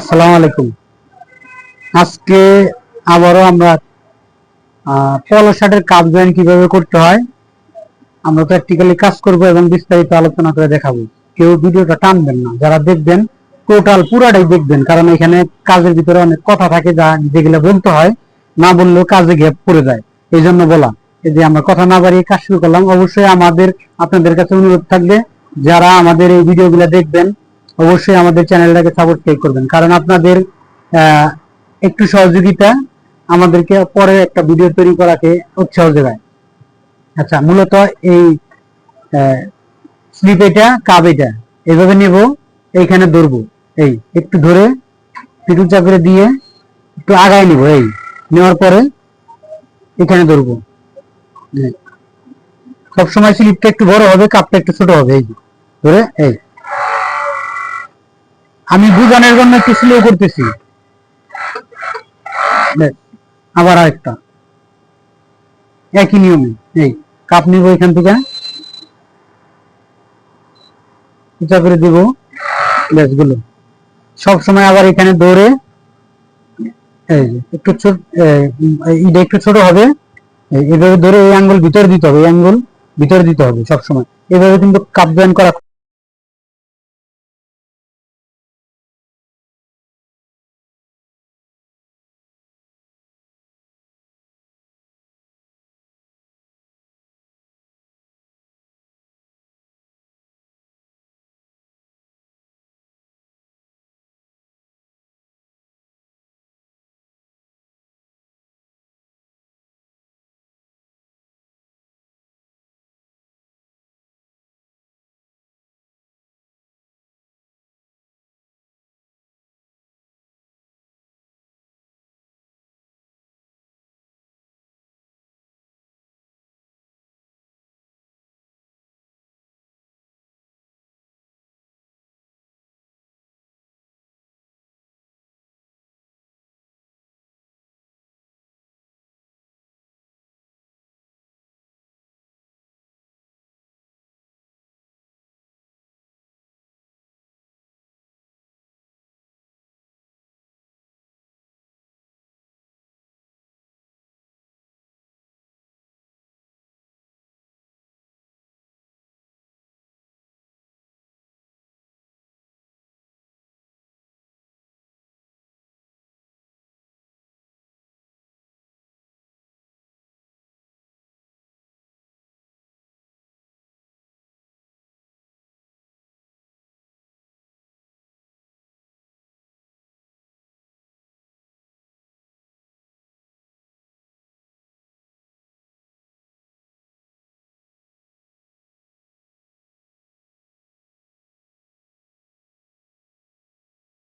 আসসালামু আলাইকুম। আজকে আবারও আমরা পলো শার্টের জয়েন কীভাবে করতে হয়, আমরা প্র্যাকটিক্যালি কাজ করব এবং বিস্তারিত আলোচনা করে দেখাবো। কেউ ভিডিওটা টানবেন না, যারা দেখবেন টোটাল পুরাটাই দেখবেন, কারণ এখানে কাজের ভিতরে অনেক কথা থাকে যা যেগুলো বলতে হয়, না বললেও কাজে গ্যাপ পড়ে যায়। এই জন্য বলা, এই যে আমরা কথা না বাড়িয়ে কাজ শুরু করলাম, অবশ্যই আমাদের, আপনাদের কাছে অনুরোধ থাকবে, যারা আমাদের এই ভিডিওগুলো দেখবেন অবশ্যই আমাদের চ্যানেলটাকে সাবস্ক্রাইব করবেন। কারণ আপনাদের একটু সহযোগিতা আমাদেরকে পরে একটা ভিডিও তৈরি করাকে উৎসাহ যোগায়। আচ্ছা মূলত এই স্লিপ এটা কাপ এটা এইভাবে নেব, এইখানে ধরবো, এই, একটু ধরে পিটু চাকরে দিয়ে একটু আগায় নিব, এই, নেওয়ার পরে এখানে ধরবো। সবসময় স্লিপটা একটু বড় হবে কাপটা একটু ছোট হবে, এই ধরে, এই। আমি বুঝানোর জন্য একটু স্লো করতেছি। আবার আরেকটা। একই নিয়মে, এই কাপ নিব এখান থেকে। উঁচা করে দিবগুলো। সব সময় আবার এখানে দৌড়ে একটু ছোট এটা একটু ছোট হবে। এভাবে ধরে এই আঙ্গুল ভিতরে দিতে হবে, এই আঙ্গুল ভিতরে দিতে হবে সব সময়। এভাবে কিন্তু কাপ জয়েন করা